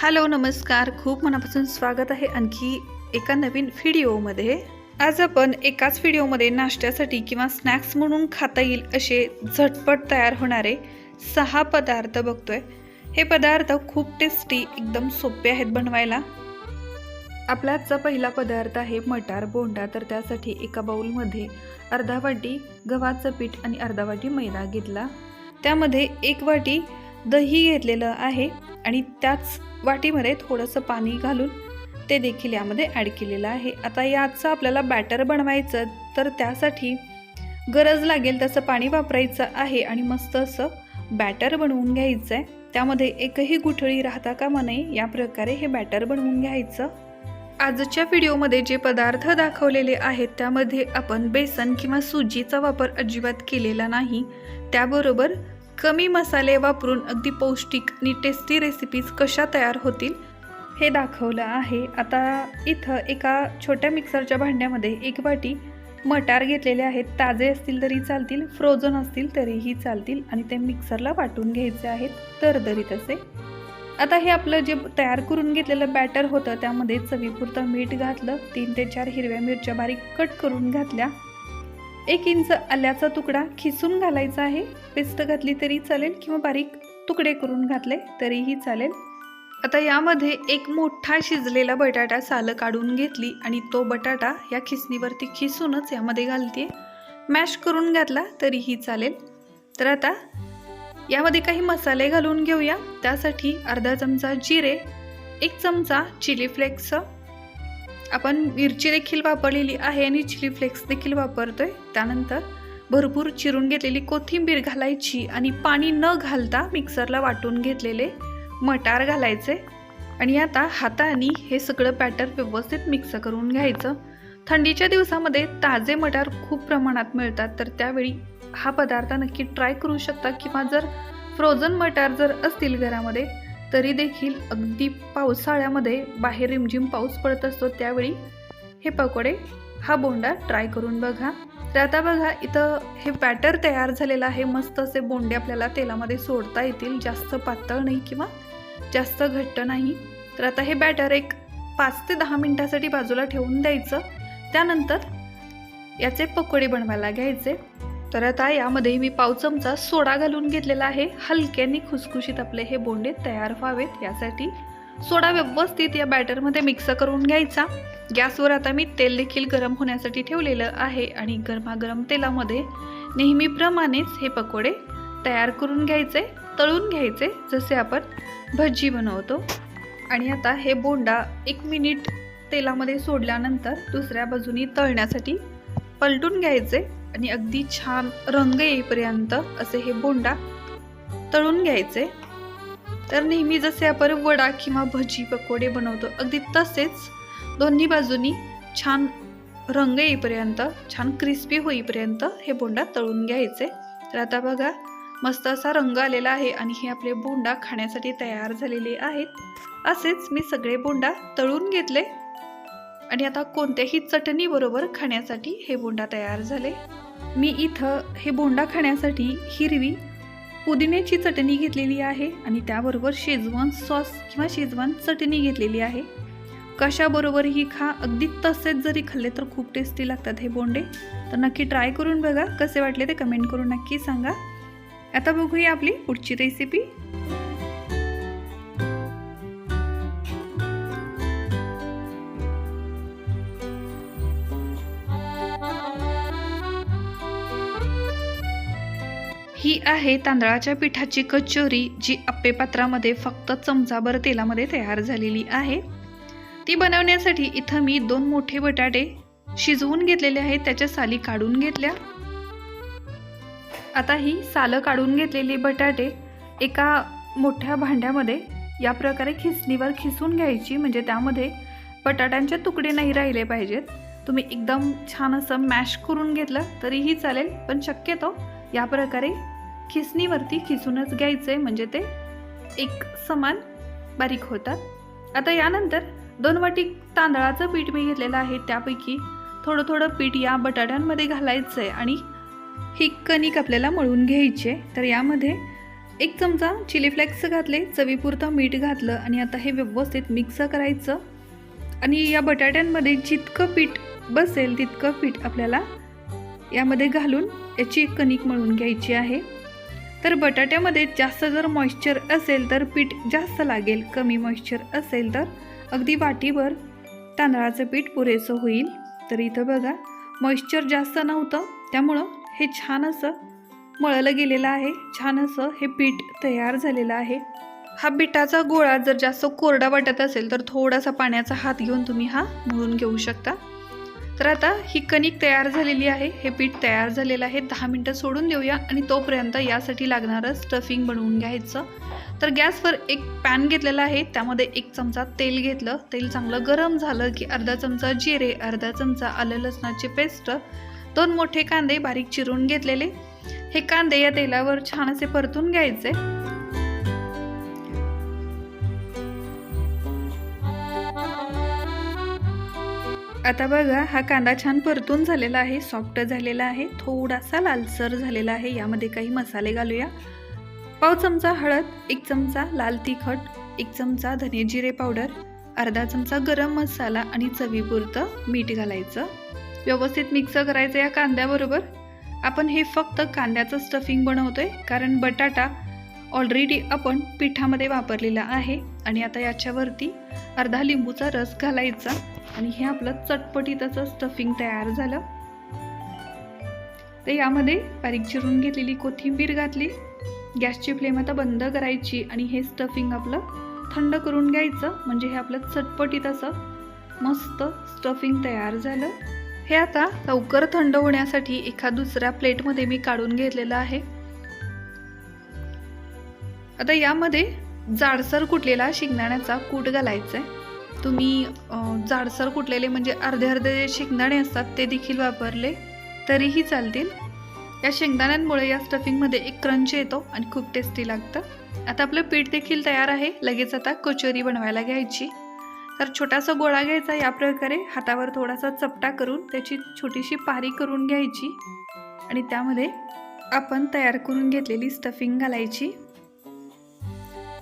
Hello नमस्कार. खूप मनापासून स्वागत आहे आणखी एका नवीन व्हिडिओमध्ये. आज आपण एकाच व्हिडिओमध्ये नाश्त्यासाठी किंवा स्नॅक्स म्हणून खाता येईल असे झटपट तयार होणारे सहा पदार्थ बघतोय. हे पदार्थ खूप टेस्टी एकदम सोपे आहेत बनवायला. आपला आजचा पहिला पदार्थ आहे मटार बोंडा. तर त्यासाठी एका बाऊलमध्ये अर्धा वाटी गव्हाचं पीठ आणि अर्धा वाटी मैदा घेतला. त्यामध्ये एक वाटी दही घेतलेलं आहे आणि त्याच वाटीमध्ये थोडंसं पाणी घालून ते देखील यामध्ये ॲड केलेलं आहे. आता याचं आपल्याला बॅटर बनवायचं तर त्यासाठी गरज लागेल तसं पाणी वापरायचं आहे आणि मस्त असं बॅटर बनवून घ्यायचं आहे त्यामध्ये एकही गुठळी राहता कामा नये. या प्रकारे हे बॅटर बनवून घ्यायचं. आजच्या व्हिडिओमध्ये जे पदार्थ दाखवलेले आहेत त्यामध्ये आपण बेसन किंवा सुजीचा वापर अजिबात केलेला नाही. त्याबरोबर कमी मसाले वापरून अगदी पौष्टिक आणि टेस्टी रेसिपीज कशा तयार होतील हे दाखवलं आहे. आता इथं एका छोट्या मिक्सरच्या भांड्यामध्ये एक वाटी मटार घेतलेले आहेत. ताजे असतील तरी चालतील फ्रोझन असतील तरीही चालतील आणि ते मिक्सरला वाटून घ्यायचे आहेत तरदरीत असे. आता हे आपलं जे तयार करून घेतलेलं बॅटर होतं त्यामध्ये चवीपुरतं मीठ घातलं तीन ते चार हिरव्या मिरच्या बारीक कट करून घातल्या. एक इंच आल्याचा तुकडा खिसून घालायचा आहे. पेस्ट घातली तरी चालेल किंवा बारीक तुकडे करून घातले तरीही चालेल. आता यामध्ये एक मोठा शिजलेला बटाटा सालं काढून घेतली आणि तो बटाटा या खिसणीवरती खिसूनच यामध्ये घालते. मॅश करून घातला तरीही चालेल. तर आता यामध्ये काही मसाले घालून घेऊया. त्यासाठी अर्धा चमचा जिरे एक चमचा चिली फ्लेक्स आपण मिरची देखील वापरलेली आहे आणि चिली फ्लेक्स देखील वापरतो आहे त्यानंतर भरपूर चिरून घेतलेली कोथिंबीर घालायची आणि पाणी न घालता मिक्सरला वाटून घेतलेले मटार घालायचे. आणि आता हाताने हे सगळं बॅटर व्यवस्थित मिक्स करून घ्यायचं. थंडीच्या दिवसामध्ये ताजे मटार खूप प्रमाणात मिळतात तर त्यावेळी हा पदार्थ नक्की ट्राय करू शकता किंवा जर फ्रोझन मटार जर असतील घरामध्ये तरी देखील अगदी पावसाळ्यामध्ये बाहेर रिमझिम पाऊस पडत असतो त्यावेळी हे पकोडे हा बोंडा ट्राय करून बघा. तर आता बघा इथं हे बॅटर तयार झालेलं आहे. मस्त असे बोंडे आपल्याला तेलामध्ये सोडता येतील. जास्त पातळ नाही किंवा जास्त घट्ट नाही. तर आता हे बॅटर एक पाच ते दहा मिनटासाठी बाजूला ठेवून द्यायचं. त्यानंतर याचे पकोडे बनवायला घ्यायचे. तर आता यामध्ये मी पाव चमचा सोडा घालून घेतलेला आहे. हलक्याने खुसखुशीत आपले हे बोंडे तयार व्हावेत. यासाठी सोडा व्यवस्थित या बॅटरमध्ये मिक्स करून घ्यायचा. गॅसवर आता मी तेल देखील गरम होण्यासाठी ठेवलेलं आहे आणि गरमागरम तेलामध्ये नेहमीप्रमाणेच हे पकोडे तयार करून घ्यायचे तळून घ्यायचे जसे आपण भजी बनवतो. आणि आता हे बोंडा एक मिनिट तेलामध्ये सोडल्यानंतर दुसऱ्या बाजूनी तळण्यासाठी पलटून घ्यायचे. आणि अगदी छान रंग येईपर्यंत असे हे बोंडा तळून घ्यायचे. तर नेहमी जसे आपण वडा किंवा भजी पकोडे बनवतो अगदी तसेच दोन्ही बाजूनी छान रंग येईपर्यंत छान क्रिस्पी होईपर्यंत हे बोंडा तळून घ्यायचे. तर आता बघा मस्त असा रंग आलेला आहे आणि हे आपले बोंडा खाण्यासाठी तयार झालेले आहेत. असेच मी सगळे बोंडा तळून घेतले. आणि आता कोणत्याही चटणीबरोबर खाण्यासाठी हे बोंडा तयार झाले. मी इथं हे बोंडा खाण्यासाठी हिरवी पुदिन्याची चटणी घेतलेली आहे आणि त्याबरोबर शेजवान सॉस किंवा शेजवान चटणी घेतलेली आहे. कशाबरोबरही खा अगदी तसेच जरी खाल्ले तर खूप टेस्टी लागतात हे बोंडे. तर नक्की ट्राय करून बघा कसे वाटले ते कमेंट करून नक्की सांगा. आता बघूया आपली पुढची रेसिपी ही आहे तांदळाच्या पिठाची कचोरी जी आप्पे पात्रामध्ये फक्त चमचाभर तेलामध्ये तयार झालेली आहे. ती बनवण्यासाठी इथं मी दोन मोठे बटाटे शिजवून घेतलेले आहेत त्याच्या साली काढून घेतल्या. आता ही सालं काढून घेतलेली बटाटे एका मोठ्या भांड्यामध्ये या प्रकारे खिसणीवर खिसून घ्यायची म्हणजे त्यामध्ये बटाट्यांचे तुकडे नाही राहिले पाहिजेत. तुम्ही एकदम छान असं मॅश करून घेतलं तरीही चालेल पण शक्यतो या प्रकारे खिसणीवरती खिसूनच घ्यायचं आहे म्हणजे ते एक समान बारीक होतात. आता यानंतर दोन वाटी तांदळाचं पीठ मी घेतलेलं आहे त्यापैकी थोडं थोडं पीठ या बटाट्यांमध्ये घालायचं आहे आणि ही कणिक आपल्याला मळून घ्यायची आहे. तर यामध्ये एक चमचा चिली फ्लेक्स घातले चवीपुरतं मीठ घातलं आणि आता हे व्यवस्थित मिक्स करायचं. आणि या बटाट्यांमध्ये जितकं पीठ बसेल तितकं पीठ आपल्याला यामध्ये घालून याची कणिक मळून घ्यायची आहे. तर बटाट्यामध्ये जास्त जर मॉइश्चर असेल तर पीठ जास्त लागेल. कमी मॉइश्चर असेल तर अगदी वाटीभर तांदळाचं पीठ पुरेसं होईल. तर इथं बघा मॉइश्चर जास्त नव्हतं. त्यामुळं हे छान असं मळलं गेलेलं आहे. छान असं हे पीठ तयार झालेलं आहे. हा पिठाचा गोळा जर जास्त कोरडा वाटत असेल तर थोडासा पाण्याचा हात घेऊन तुम्ही हा मळून घेऊ शकता. तर आता ही कणिक तयार झालेली आहे. हे पीठ तयार झालेलं आहे. दहा मिनटं सोडून देऊया आणि तोपर्यंत यासाठी लागणारं स्टफिंग बनवून घ्यायचं. तर गॅसवर एक पॅन घेतलेला आहे. त्यामध्ये एक चमचा तेल घेतलं. तेल चांगलं गरम झालं की अर्धा चमचा जिरे अर्धा चमचा आलं लसणाची पेस्ट दोन मोठे कांदे बारीक चिरून घेतलेले. हे कांदे या तेलावर छान असे परतून घ्यायचे. आता बघा हा कांदा छान परतून झालेला आहे सॉफ्ट झालेला आहे थोडासा लालसर झालेला आहे. यामध्ये काही मसाले घालूया. पाव चमचा हळद एक चमचा लाल तिखट एक चमचा धने जिरे पावडर अर्धा चमचा गरम मसाला आणि चवीपुरतं मीठ घालायचं. व्यवस्थित मिक्स करायचं या कांद्याबरोबर. आपण हे फक्त कांद्याचं स्टफिंग बनवतोय कारण बटाटा ऑलरेडी आपण पिठामध्ये वापरलेला आहे. आणि आता याच्यावरती अर्धा लिंबूचा रस घालायचा. आणि हे आपलं चटपटीत असं स्टफिंग तयार झालं. तर यामध्ये बारीक चिरून घेतलेली कोथिंबीर घातली. गॅसची फ्लेम आता बंद करायची आणि हे स्टफिंग आपलं थंड करून घ्यायचं. म्हणजे हे आपलं चटपटीत असं मस्त स्टफिंग तयार झालं. हे आता लवकर थंड होण्यासाठी एका दुसऱ्या प्लेटमध्ये मी काढून घेतलेलं आहे. आता यामध्ये जाडसर कुटलेला शिंगदाण्याचा कूट घालायचा आहे तुम्ही जाडसर कुटलेले म्हणजे अर्धे अर्धे जे शेंगदाणे असतात ते देखील वापरले तरीही चालतील. या शेंगदाण्यांमुळे या स्टफिंगमध्ये एक क्रंच येतो आणि खूप टेस्टी लागतं. आता आपलं पीठ देखील तयार आहे. लगेच आता कचोरी बनवायला घ्यायची. तर छोटासा गोळा घ्यायचा या प्रकारे. हातावर थोडासा चपटा करून त्याची छोटीशी पारी करून घ्यायची. आणि त्यामध्ये आपण तयार करून घेतलेली स्टफिंग घालायची.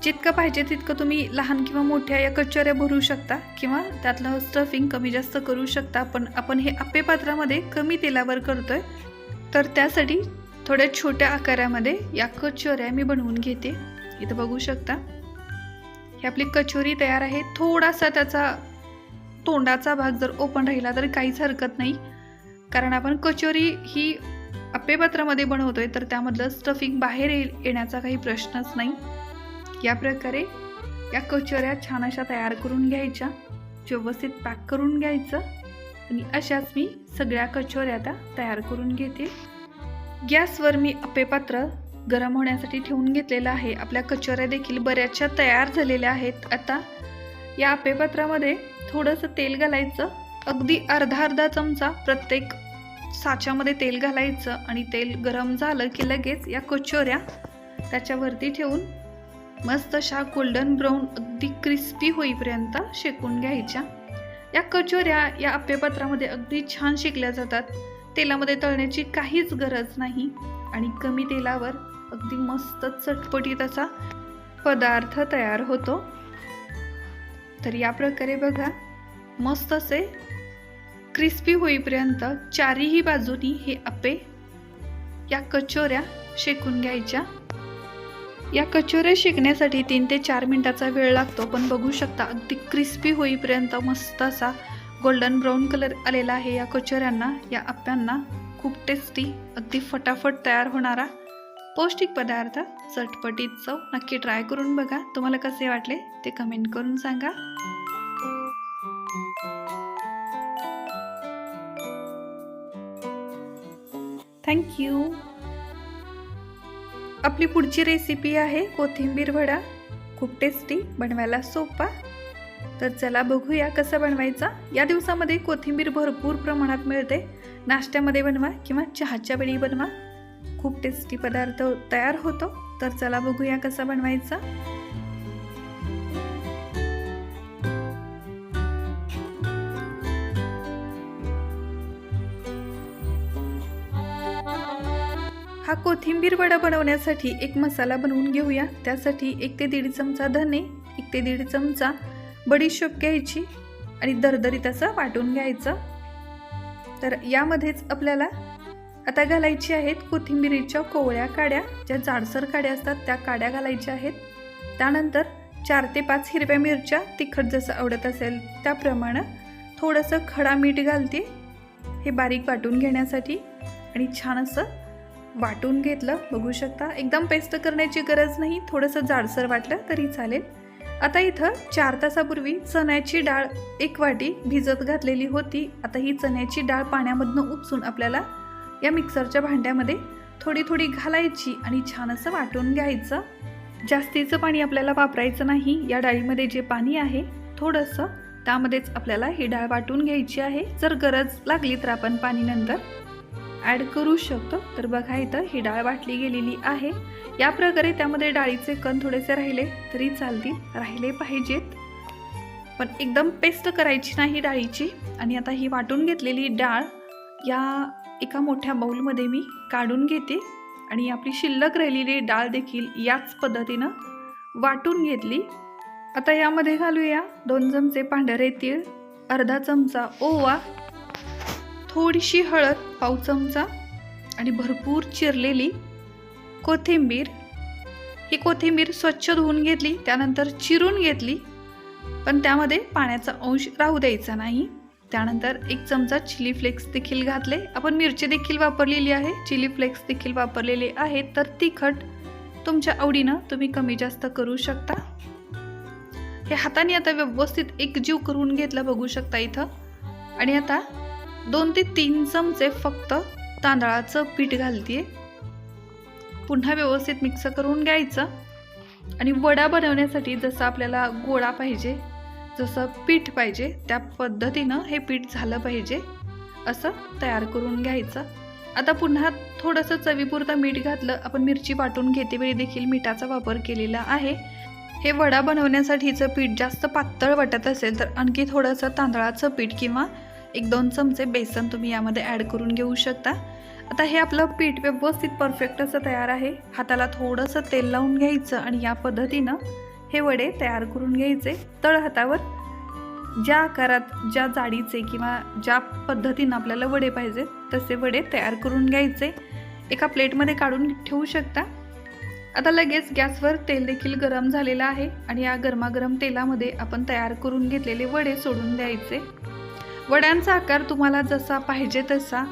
जितकं पाहिजे तितकं तुम्ही लहान किंवा मोठ्या या कचोऱ्या भरू शकता किंवा त्यातलं स्टफिंग कमी जास्त करू शकता. पण आपण हे आप्पे पात्रामध्ये कमी तेलावर करतोय. तर त्यासाठी थोड्या छोट्या आकारामध्ये या कचोऱ्या मी बनवून घेते. इथं बघू शकता. ही आपली कचोरी तयार आहे. थोडासा त्याचा तोंडाचा भाग जर ओपन राहिला तर काहीच हरकत नाही. कारण आपण कचोरी ही आप्पेपात्रामध्ये बनवतोय तर त्यामधलं स्टफिंग बाहेर येण्याचा काही प्रश्नच नाही. या प्रकारे या कचोऱ्या छान अशा तयार करून घ्यायच्या व्यवस्थित पॅक करून घ्यायचं आणि अशाच मी सगळ्या कचोऱ्या आता तयार करून घेते. गॅसवर मी अपेपात्र गरम होण्यासाठी ठेवून घेतलेलं आहे. आपल्या कचोऱ्या देखील बऱ्याचशा तयार झालेल्या आहेत. आता या अप्पेपात्रामध्ये थोडंसं तेल घालायचं. अगदी अर्धा अर्धा चमचा प्रत्येक साच्यामध्ये तेल घालायचं आणि तेल गरम झालं की लगेच या कचोऱ्या त्याच्यावरती ठेवून मस्त अशा गोल्डन ब्राऊन अगदी क्रिस्पी होईपर्यंत शेकून घ्यायच्या. या कचोऱ्या या अप्पेपात्रामध्ये अगदी छान शेकल्या जातात. तेलामध्ये तळण्याची काहीच गरज नाही. आणि कमी तेलावर अगदी मस्त चटपटीत असा पदार्थ तयार होतो. तर या प्रकारे बघा मस्त असे क्रिस्पी होईपर्यंत चारीही बाजूनी हे अप्पे या कचोऱ्या शेकून घ्यायच्या. या कचोऱ्या शिकण्यासाठी तीन ते चार मिनटाचा वेळ लागतो पण बघू शकता अगदी क्रिस्पी होईपर्यंत मस्त असा गोल्डन ब्राऊन कलर आलेला आहे या कचोऱ्यांना या आप्यांना. खूप टेस्टी अगदी फटाफट तयार होणारा पौष्टिक पदार्थ. चटपटीत चव नक्की ट्राय करून बघा. तुम्हाला कसे वाटले ते कमेंट करून सांगा. थँक्यू आपली पुढची रेसिपी आहे कोथिंबीर वडा. खूप टेस्टी बनवायला सोपा. तर चला बघूया कसं बनवायचा. या दिवसामध्ये कोथिंबीर भरपूर प्रमाणात मिळते. नाश्त्यामध्ये बनवा किंवा चहाच्या वेळी बनवा. खूप टेस्टी पदार्थ तयार होतो. तर चला बघूया कसा बनवायचा. हा कोथिंबीर वडा बनवण्यासाठी एक मसाला बनवून घेऊया. त्यासाठी एक ते दीड चमचा धने एक ते दीड चमचा बडीशोप घ्यायची आणि दरदरीत असं वाटून घ्यायचं. तर यामध्येच आपल्याला आता घालायची आहेत कोथिंबिरीच्या कोवळ्या काड्या. ज्या जाडसर काड्या असतात त्या काड्या घालायच्या आहेत. त्यानंतर चार ते पाच हिरव्या मिरच्या तिखट जसं आवडत असेल त्याप्रमाणे थोडंसं खडा मीठ घालते. हे बारीक वाटून घेण्यासाठी आणि छान असं वाटून घेतलं. बघू शकता एकदम पेस्ट करण्याची गरज नाही. थोडंसं जाडसर वाटलं तरी चालेल. आता इथं चार तासापूर्वी चण्याची डाळ एक वाटी भिजत घातलेली होती. आता ही चण्याची डाळ पाण्यामधनं उपसून आपल्याला या मिक्सरच्या भांड्यामध्ये थोडी थोडी घालायची आणि छान असं वाटून घ्यायचं. जास्तीचं पाणी आपल्याला वापरायचं नाही. या डाळीमध्ये जे पाणी आहे थोडंसं त्यामध्येच आपल्याला ही डाळ वाटून घ्यायची आहे. जर गरज लागली तर आपण पाणी नंतर ॲड करू शकतो. तर बघा इथं ही डाळ वाटली गेलेली आहे. या प्रकारे त्यामध्ये डाळीचे कण थोडेसे राहिले तरी चालतील राहिले पाहिजेत. पण एकदम पेस्ट करायची नाही डाळीची. आणि आता ही वाटून घेतलेली डाळ या एका मोठ्या बाऊलमध्ये मी काढून घेते. आणि आपली शिल्लक राहिलेली डाळ देखील याच पद्धतीनं वाटून घेतली. आता यामध्ये घालूया दोन चमचे पांढरे तीळ अर्धा चमचा ओवा थोडीशी हळद पाव चमचा आणि भरपूर चिरलेली कोथिंबीर. ही कोथिंबीर स्वच्छ धुवून घेतली त्यानंतर चिरून घेतली. पण त्यामध्ये पाण्याचा अंश राहू द्यायचा नाही. त्यानंतर एक चमचा चिली फ्लेक्स देखील घातले. आपण मिरची देखील वापरलेली आहे. चिली फ्लेक्स देखील वापरलेले आहेत तर तिखट तुमच्या आवडीनं तुम्ही कमी जास्त करू शकता. हे हाताने आता व्यवस्थित एकजीव करून घेतलं बघू शकता इथं. आणि आता दोन ते तीन चमचे फक्त तांदळाचं पीठ घालते पुन्हा व्यवस्थित मिक्स करून घ्यायचं. आणि वडा बनवण्यासाठी जसं आपल्याला गोळा पाहिजे जसं पीठ पाहिजे त्या पद्धतीनं हे पीठ झालं पाहिजे. असं तयार करून घ्यायचं. आता पुन्हा थोडंसं चवीपुरतं मीठ घातलं आपण मिरची वाटून घेते वेळी देखील मिठाचा वापर केलेला आहे. हे वडा बनवण्यासाठीचं पीठ जास्त पातळ वाटत असेल तर आणखी थोडंसं तांदळाचं पीठ किंवा एक दोन चमचे बेसन तुम्ही यामध्ये ॲड करून घेऊ शकता. आता हे आपलं पीठ व्यवस्थित परफेक्ट असं तयार आहे. हाताला थोडंसं तेल लावून घ्यायचं आणि या पद्धतीनं हे वडे तयार करून घ्यायचे. तळ हातावर ज्या आकारात ज्या जाडीचे किंवा ज्या पद्धतीनं आपल्याला वडे पाहिजेत तसे वडे तयार करून घ्यायचे. एका प्लेटमध्ये काढून ठेवू शकता. आता लगेच गॅसवर तेल देखील गरम झालेलं आहे आणि या गरमागरम तेलामध्ये आपण तयार करून घेतलेले वडे सोडून द्यायचे. वड्यांचा आकार तुम्हाला जसा पाहिजे तसा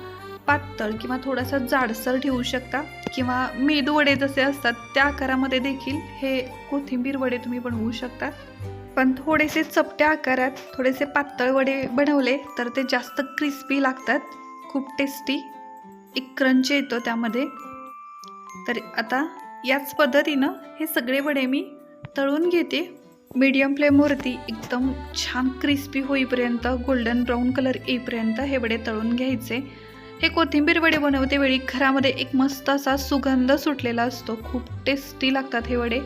पातळ किंवा थोडासा जाडसर ठेवू शकता. किंवा मेदू वडे जसे असतात त्या आकारामध्ये देखील हे कोथिंबीर वडे तुम्ही बनवू शकता. पण थोडेसे चपट्या आकारात थोडेसे पातळ वडे बनवले तर ते जास्त क्रिस्पी लागतात. खूप टेस्टी एक क्रंच येतो त्यामध्ये. तर आता याच पद्धतीनं हे सगळे वडे मी तळून घेते. मीडियम फ्लेमवरती एकदम छान क्रिस्पी होईपर्यंत गोल्डन ब्राऊन कलर येईपर्यंत हे वडे तळून घ्यायचे. हे कोथिंबीर वडे बनवते वेळी घरामध्ये एक मस्त असा सुगंध सुटलेला असतो. खूप टेस्टी लागतात हे वडे.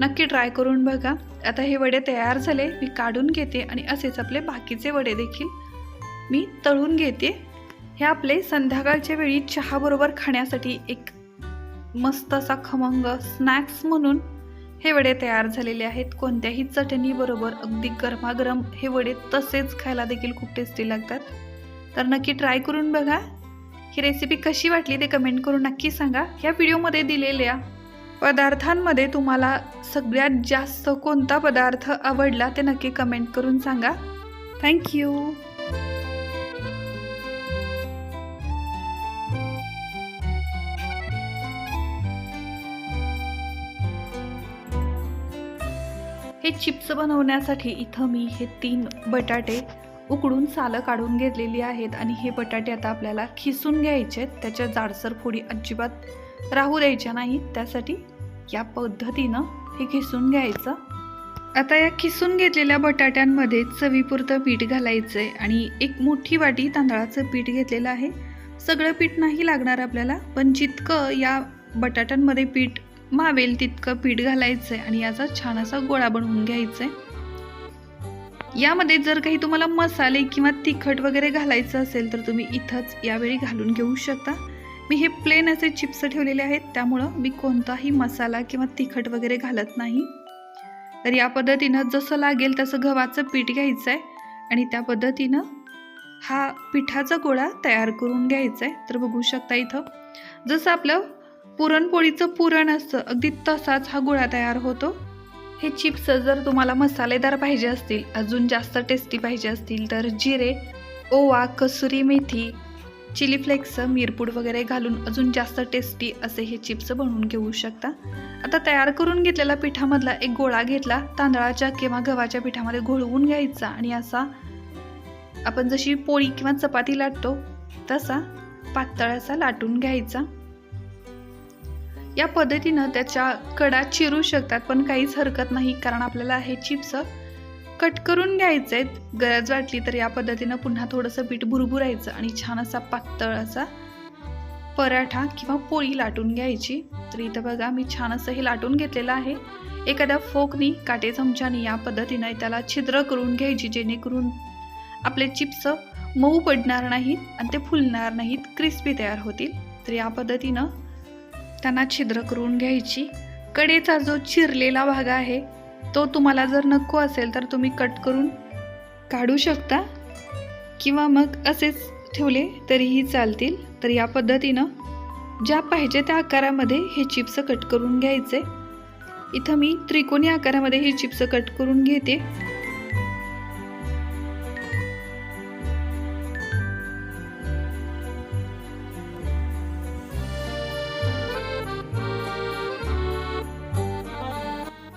नक्की ट्राय करून बघा. आता हे वडे तयार झाले. मी काढून घेते आणि असेच आपले बाकीचे वडे देखील मी तळून घेते. हे आपले संध्याकाळच्या वेळी चहाबरोबर खाण्यासाठी एक मस्त असा खमंग स्नॅक्स म्हणून हे वडे तयार झालेले आहेत. कोणत्याही चटणीबरोबर अगदी गरमागरम हे वडे तसेच खायला देखील खूप टेस्टी लागतात. तर नक्की ट्राय करून बघा. ही रेसिपी कशी वाटली ते कमेंट करून नक्की सांगा. ह्या व्हिडिओमध्ये दिलेल्या पदार्थांमध्ये तुम्हाला सगळ्यात जास्त कोणता पदार्थ आवडला ते नक्की कमेंट करून सांगा. थँक्यू हे चिप्स बनवण्यासाठी इथं मी हे तीन बटाटे उकडून सालं काढून घेतलेली आहेत आणि हे बटाटे आता आपल्याला खिसून घ्यायचे आहेत. त्याच्या जाडसर फोडी अजिबात राहू द्यायच्या नाहीत. त्यासाठी या पद्धतीनं हे खिसून घ्यायचं. आता या खिसून घेतलेल्या बटाट्यांमध्ये चवीपुरतं पीठ घालायचं आहे आणि एक मोठी वाटी तांदळाचं पीठ घेतलेलं आहे. सगळं पीठ नाही लागणार आपल्याला पण जितकं या बटाट्यांमध्ये पीठ मावेल तितकं पीठ घालायचं आहे आणि याचा छान असा गोळा बनवून घ्यायचा आहे यामध्ये जर काही तुम्हाला मसाले किंवा तिखट वगैरे घालायचं असेल तर तुम्ही इथंच यावेळी घालून घेऊ शकता. मी हे प्लेन असे चिप्स ठेवलेले आहेत त्यामुळं मी कोणताही मसाला किंवा तिखट वगैरे घालत नाही. तर या पद्धतीनं जसं लागेल तसं गव्हाचं पीठ घ्यायचं आहे आणि त्या पद्धतीनं हा पिठाचा गोळा तयार करून घ्यायचा आहे तर बघू शकता इथं जसं आपलं पुरणपोळीचं पुरण असतं. अगदी तसाच हा गोळा तयार होतो. हे चिप्स जर तुम्हाला मसालेदार पाहिजे असतील अजून जास्त टेस्टी पाहिजे असतील तर जिरे ओवा कसुरी मेथी चिली फ्लेक्स मिरपूड वगैरे घालून अजून जास्त टेस्टी असे हे चिप्स बनवून घेऊ शकता. आता तयार करून घेतलेला पिठामधला एक गोळा घेतला. तांदळाच्या किंवा गव्हाच्या पिठामध्ये घोळवून घ्यायचा आणि असा आपण जशी पोळी किंवा चपाती लाटतो तसा पातळ असा लाटून घ्यायचा. या पद्धतीनं त्याच्या कडा चिरू शकतात पण काहीच हरकत नाही कारण आपल्याला हे चिप्स कट करून घ्यायचे आहेत गरज वाटली तर या पद्धतीनं पुन्हा थोडंसं पीठ भुरभुरायचं आणि छान असा पातळ असा पराठा किंवा पोळी लाटून घ्यायची. तर इथं बघा मी छान असं हे लाटून घेतलेलं आहे. एखाद्या फोकनी काटे चमच्याने या पद्धतीनं त्याला छिद्र करून घ्यायची जेणेकरून आपले चिप्स मऊ पडणार नाहीत आणि ते फुलणार नाहीत क्रिस्पी तयार होतील. तर या पद्धतीनं त्यांना छिद्र करून घ्यायची. कडेचा जो चिरलेला भाग आहे तो तुम्हाला जर नको असेल तर तुम्ही कट करून काढू शकता. किंवा मग असेच ठेवले तरीही चालतील. तर या पद्धतीनं ज्या पाहिजे त्या आकारामध्ये हे चिप्स कट करून घ्यायचे. इथं मी त्रिकोणी आकारामध्ये हे चिप्स कट करून घेते.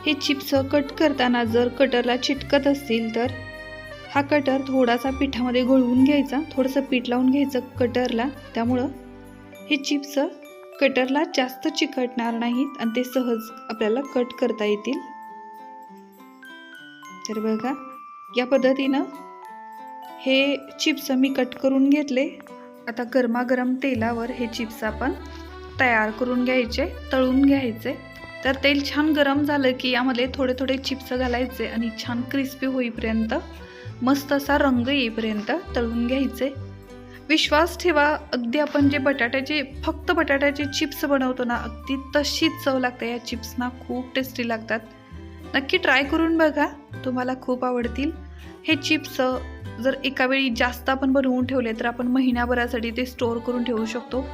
हे चिप्स कट करताना जर कटरला चिटकत असतील तर हा कटर थोडासा पिठामध्ये घोळवून घ्यायचा थोडंसं पीठ लावून घ्यायचं कटरला. त्यामुळं हे चिप्स कटरला जास्त चिकटणार नाहीत आणि ते सहज आपल्याला कट करता येतील. तर बघा या पद्धतीनं हे चिप्स मी कट करून घेतले. आता गरमागरम तेलावर हे चिप्स आपण तयार करून घ्यायचे तळून घ्यायचे. तर तेल छान गरम झालं की यामध्ये थोडे थोडे चिप्स घालायचे आणि छान क्रिस्पी होईपर्यंत मस्त असा रंग येईपर्यंत तळून घ्यायचे. विश्वास ठेवा अगदी आपण जे बटाट्याचे फक्त बटाट्याचे चिप्स बनवतो ना अगदी तशीच चव लागते. या चिप्सना खूप टेस्टी लागतात. नक्की ट्राय करून बघा तुम्हाला खूप आवडतील. हे चिप्स जर एकावेळी जास्त आपण बनवून ठेवले तर आपण महिन्याभरासाठी ते स्टोअर करून ठेवू शकतो.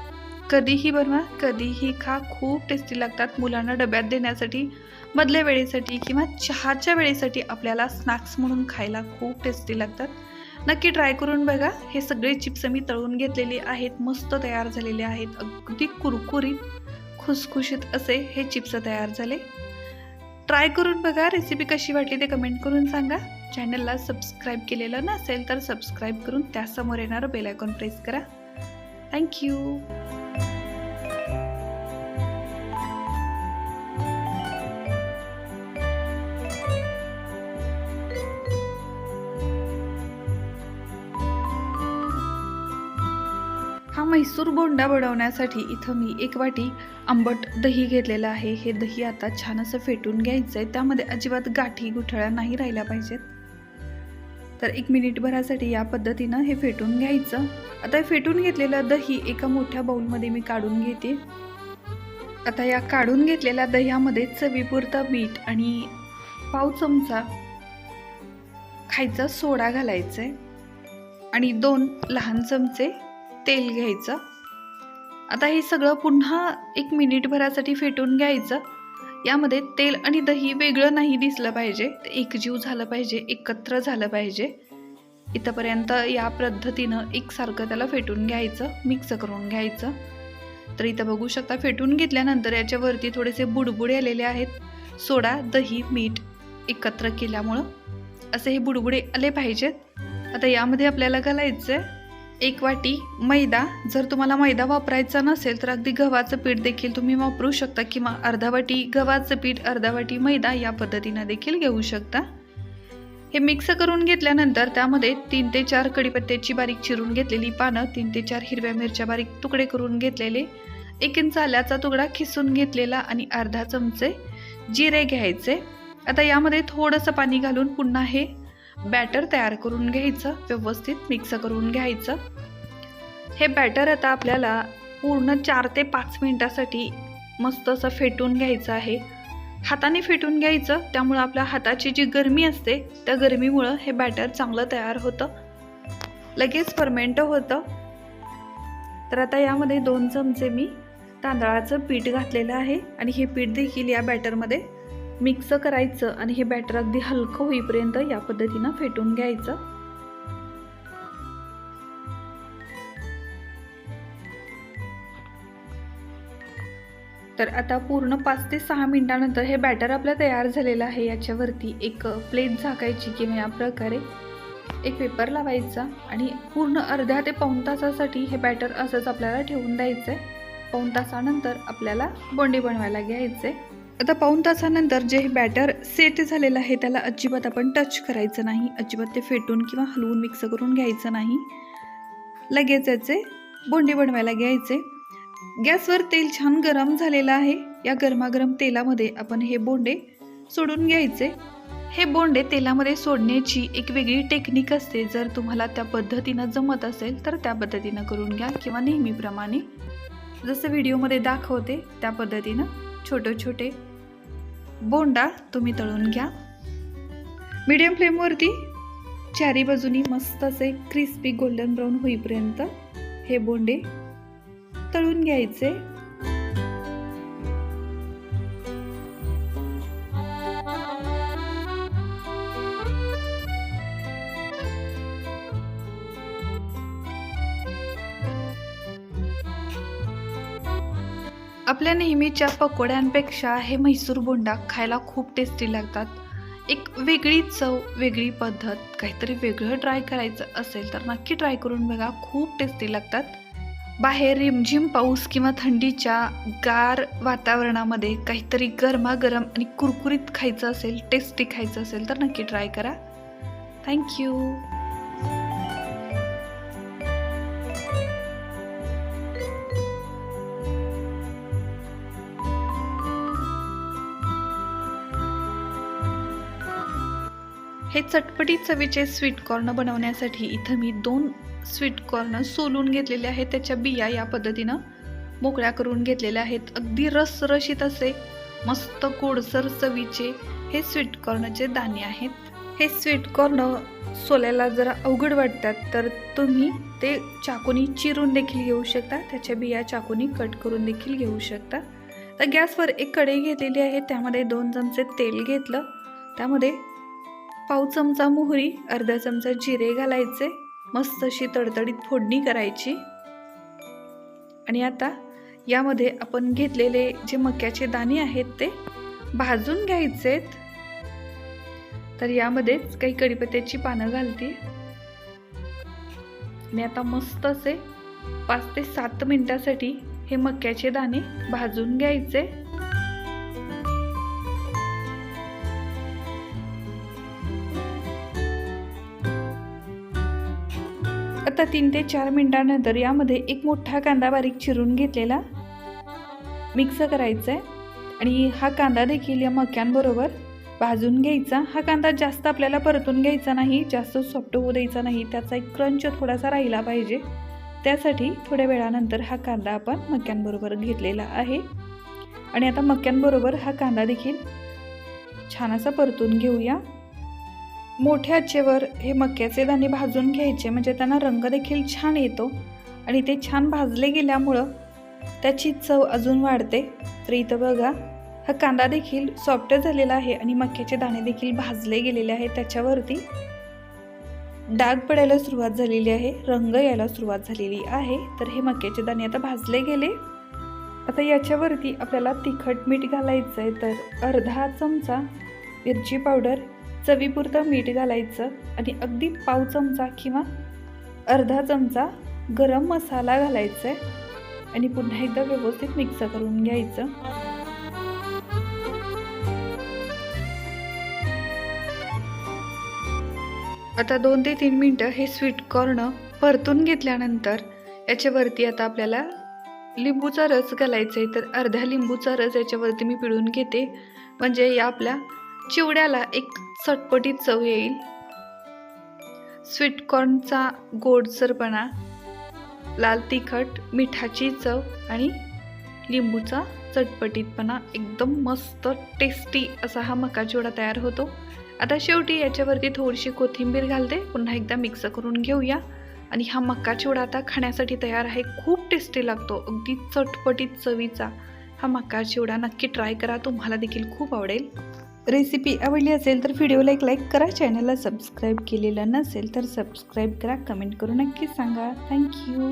कधीही बनवा कधीही खा. खूप टेस्टी लागतात मुलांना डब्यात देण्यासाठी मधल्या वेळेसाठी किंवा चहाच्या वेळेसाठी आपल्याला स्नॅक्स म्हणून खायला खूप टेस्टी लागतात. नक्की ट्राय करून बघा. हे सगळे चिप्स मी तळून घेतलेले आहेत मस्त तयार झालेले आहेत. अगदी कुरकुरीत खुसखुशीत असे हे चिप्स तयार झाले. ट्राय करून बघा. रेसिपी कशी वाटली ते कमेंट करून सांगा. चॅनलला सबस्क्राईब केलेलं नसेल तर सबस्क्राईब करून त्यासमोर येणारं बेलायकॉन प्रेस करा. थँक्यू म्हैसूर बोंडा बनवण्यासाठी इथं मी एक वाटी आंबट दही घेतलेलं आहे. हे दही आता छान असं फेटून घ्यायचं आहे त्यामध्ये अजिबात गाठी गुठळ्या नाही राहिल्या पाहिजेत. तर एक मिनिटभरासाठी या पद्धतीनं हे फेटून घ्यायचं. आता हे फेटून घेतलेलं दही एका मोठ्या बाऊलमध्ये मी काढून घेते. आता या काढून घेतलेल्या दह्यामध्ये चवीपुरतं मीठ आणि पाव चमचा खायचा सोडा घालायचा आहे आणि दोन लहान चमचे तेल घ्यायचं. आता हे सगळं पुन्हा एक मिनिटभरासाठी फेटून घ्यायचं. यामध्ये तेल आणि दही वेगळं नाही दिसलं पाहिजे. ते एकजीव झालं पाहिजे एकत्र झालं पाहिजे. इथंपर्यंत या पद्धतीनं एकसारखं त्याला फेटून घ्यायचं मिक्स करून घ्यायचं. तर इथं बघू शकता फेटून घेतल्यानंतर याच्यावरती थोडेसे बुडबुडे आलेले आहेत. सोडा दही मीठ एकत्र केल्यामुळं असे हे बुडबुडे आले पाहिजेत. आता यामध्ये आपल्याला घालायचं आहे एक वाटी मैदा. जर तुम्हाला मैदा वापरायचा नसेल तर अगदी गव्हाचं पीठ देखील तुम्ही वापरू शकता किंवा अर्धा वाटी गव्हाचं पीठ अर्धा वाटी मैदा या पद्धतीनं देखील घेऊ शकता. हे मिक्स करून घेतल्यानंतर त्यामध्ये तीन ते चार कडीपत्त्याची बारीक चिरून घेतलेली पानं तीन ते चार हिरव्या मिरच्या बारीक तुकडे करून घेतलेले एक इंच आल्याचा तुकडा खिसून घेतलेला आणि अर्धा चमचे जिरे घ्यायचे. आता यामध्ये थोडंसं पाणी घालून पुन्हा हे बॅटर तयार करून घ्यायचं व्यवस्थित मिक्स करून घ्यायचं. हे बॅटर आता आपल्याला पूर्ण चार ते पाच मिनिटासाठी मस्त असं फेटून घ्यायचं आहे. हाताने फेटून घ्यायचं त्यामुळं आपल्या हाताची जी गरमी असते त्या गरमीमुळं हे बॅटर चांगलं तयार होतं. लगेच फर्मेंट होतं. तर आता यामध्ये दोन चमचे मी तांदळाचं पीठ घातलेलं आहे आणि हे पीठ देखील या बॅटरमध्ये मिक्स करायचं आणि हे बॅटर अगदी हलकं होईपर्यंत या पद्धतीनं फेटून घ्यायचं. तर आता पूर्ण पाच ते सहा मिनिटानंतर हे बॅटर आपलं तयार झालेलं आहे. याच्यावरती एक प्लेट झाकायची किंवा या प्रकारे एक पेपर लावायचा आणि पूर्ण अर्ध्या ते पाऊण तासासाठी हे बॅटर असंच आपल्याला ठेवून द्यायचं आहे पाऊण तासानंतर आपल्याला बोंडी बनवायला घ्यायचे आता पाऊण तासानंतर जे हे बॅटर सेट झालेलं आहे त्याला अजिबात आपण टच करायचं नाही. अजिबात ते फेटून किंवा हलवून मिक्स करून घ्यायचं नाही. लगेच याचे बोंडे बनवायला घ्यायचे. गॅसवर तेल छान गरम झालेलं आहे. या गरमागरम तेलामध्ये आपण हे बोंडे सोडून घ्यायचे. हे बोंडे तेलामध्ये सोडण्याची एक वेगळी टेक्निक असते. जर तुम्हाला त्या पद्धतीनं जमत असेल तर त्या पद्धतीनं करून घ्या किंवा नेहमीप्रमाणे. जसं व्हिडिओमध्ये दाखवते त्या पद्धतीनं छोटे छोटे बोंडा तुम्ही तळून घ्या. मीडियम फ्लेमवरती चारी बाजूनी मस्त असे क्रिस्पी गोल्डन ब्राऊन होईपर्यंत हे बोंडे तळून घ्यायचे. आपल्या नेहमीच्या पकोड्यांपेक्षा हे म्हैसूर बोंडा खायला खूप टेस्टी लागतात. एक वेगळी चव वेगळी पद्धत काहीतरी वेगळं ट्राय करायचं असेल तर नक्की ट्राय करून बघा खूप टेस्टी लागतात. बाहेर रिमझिम पाऊस किंवा थंडीच्या गार वातावरणामध्ये काहीतरी गरमागरम आणि कुरकुरीत खायचं असेल टेस्टी खायचं असेल तर नक्की ट्राय करा. थँक्यू हे चटपटीत चवीचे स्वीट कॉर्न बनवण्यासाठी इथं मी दोन स्वीट कॉर्न सोलून घेतलेले आहेत. त्याच्या बिया या पद्धतीनं मोकळ्या करून घेतलेल्या आहेत. अगदी रसरशीत असे मस्त गोडसर चवीचे हे स्वीट कॉर्नचे दाणे आहेत. हे स्वीट कॉर्न सोल्याला जरा अवघड वाटतात तर तुम्ही ते चाकूनी चिरून देखील घेऊ शकता. त्याच्या बिया चाकूनी कट करून देखील घेऊ शकता. तर गॅसवर एक कढई घेतलेली आहे. त्यामध्ये दोन चमचे तेल घेतलं. त्यामध्ये पाव चमचा मोहरी अर्धा चमचा जिरे घालायचे मस्त अशी तडतडीत फोडणी करायची. आणि आता यामध्ये आपण घेतलेले जे मक्याचे दाणे आहेत ते भाजून घ्यायचे तर यामध्येच काही कढीपत्त्याची पानं घालते. आणि आता मस्त असे पाच ते सात मिनिटासाठी हे मक्याचे दाणे भाजून घ्यायचे. आता तीन ते चार मिनटानंतर यामध्ये एक मोठा कांदा बारीक चिरून घेतलेला मिक्स करायचा आहे आणि हा कांदा देखील या मक्यांबरोबर भाजून घ्यायचा. हा कांदा जास्त आपल्याला परतून घ्यायचा नाही जास्त सॉफ्ट होऊ द्यायचा नाही त्याचा एक क्रंच थोडासा राहिला पाहिजे. त्यासाठी थोड्या वेळानंतर हा कांदा आपण मक्यांबरोबर घेतलेला आहे. आणि आता मक्यांबरोबर हा कांदा देखील छान असा परतून घेऊया. मोठ्या आचेवर हे मक्याचे दाणे भाजून घ्यायचे. म्हणजे त्यांना रंग देखील छान येतो. आणि ते छान भाजले गेल्यामुळं त्याची चव अजून वाढते. तर इथं बघा हा कांदा देखील सॉफ्ट झालेला आहे आणि मक्याचे दाणे देखील भाजले गेलेले आहेत त्याच्यावरती. डाग पडायला सुरुवात झालेली आहे रंग यायला सुरुवात झालेली आहे. तर हे मक्याचे दाणे आता भाजले गेले. आता याच्यावरती आपल्याला तिखट मीठ घालायचं आहे तर अर्धा चमचा मिरची पावडर चवीपुरतं मीठ घालायचं आणि अगदी पाव चमचा किंवा अर्धा चमचा गरम मसाला घालायचा आहे आणि पुन्हा एकदा व्यवस्थित मिक्स करून घ्यायचं. आता दोन ते तीन मिनटं हे स्वीट कॉर्न परतून घेतल्यानंतर याच्यावरती आता आपल्याला लिंबूचा रस घालायचा आहे तर अर्ध्या लिंबूचा रस याच्यावरती मी पिळून घेते. म्हणजे या आपल्या चिवड्याला एक चटपटीत चव येईल. स्वीटकॉर्नचा गोडसरपणा लाल तिखट मिठाची चव आणि लिंबूचा चटपटीतपणा एकदम मस्त टेस्टी असा हा मका चिवडा तयार होतो. आता शेवटी याच्यावरती थोडीशी कोथिंबीर घालते. पुन्हा एकदा मिक्स करून घेऊया. आणि हा मका चिवडा आता खाण्यासाठी तयार आहे. खूप टेस्टी लागतो. अगदी चटपटीत चवीचा हा मका चिवडा नक्की ट्राय करा. तुम्हाला देखील खूप आवडेल. रेसिपी आवडली असेल तर व्हिडिओला एक लाईक करा चॅनलला सबस्क्राईब केलेलं नसेल तर सबस्क्राईब करा कमेंट करून नक्की सांगा. थँक्यू